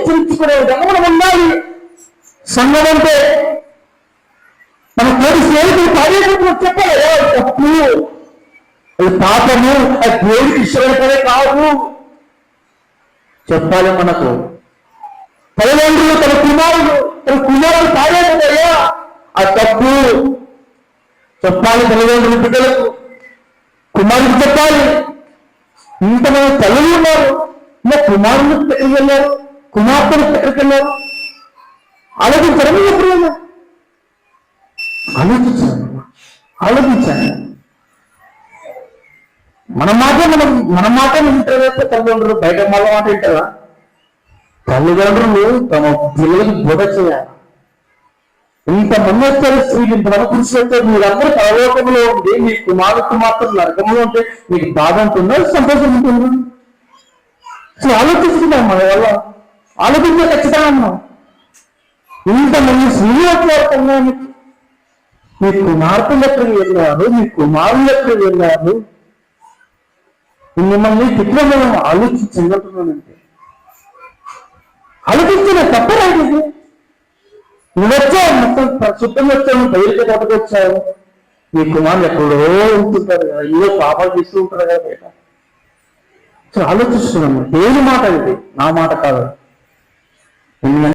హెచ్చరించుకునే విధంగా మనం ఉండాలి. సంఘం అంటే మన తోటి స్నేహితులు కార్యక్రమం చెప్పాలి తప్పు. అది పాపము అది దేవుడికి ఇష్టపడే కాదు. చెప్పాలి మనకు. తల్లిదండ్రులు తన కుమారుడు తన కుమారుడు కార్యక్రమయ్యా ఆ తప్పు. చెప్పాలి తల్లిదండ్రులు బిడ్డలకు. కుమారుడికి చెప్పాలి. ఇంతమంది తల్లులు ఉన్నారు. ఇంకా కుమారుడు ఎక్కడికి వెళ్ళారు కుమార్తెను ఎక్కడికి వెళ్ళారు ఆలోచించడం ఎప్పుడైనా? ఆలోచించాను. ఆలోచించాను. మన మాట మనం మన మాట వింటారు తల్లిదండ్రులు బయట వాళ్ళ మాట వింటారా? తల్లిదండ్రులు తమ పిల్లలకు బోధ చేయాలి. ఇంతమంది వస్తారు స్త్రీలు ఇంతమంది పురుషులు వచ్చారు మీరందరూ పరలోకంలో ఉండి మీ కుమారు కుమార్తెలు నరకంలో ఉంటే మీకు బాధ ఉంటుందా? సంతోషం ఉంటుందా? సో ఆలోచిస్తున్నాం మన వల్ల. ఆలోచించే ఖచ్చితంగా. ఉన్నాం ఇంతమంది స్త్రీలు వచ్చారు మీ కుమార్తెలు ఎక్కడికి వెళ్ళారు? మీ కుమారులు ఎక్కడికి వెళ్ళారు? మిమ్మల్ని తిట్టిన మనం ఆలోచించగలుగుతున్నానంటే ఆలోచించిన తప్పలేదు ఇది. నువ్వు మొత్తం శుద్ధంగా వచ్చావు బయలుకి పట్టుకొచ్చావు మీ కుమారులు ఎక్కడో ఉంటుంటారు కదా ఏదో పాపాలు చేస్తూ ఉంటారు కదా బయట. ఆలోచిస్తున్నాము దేని మాట ఇది? నా మాట కాదు. una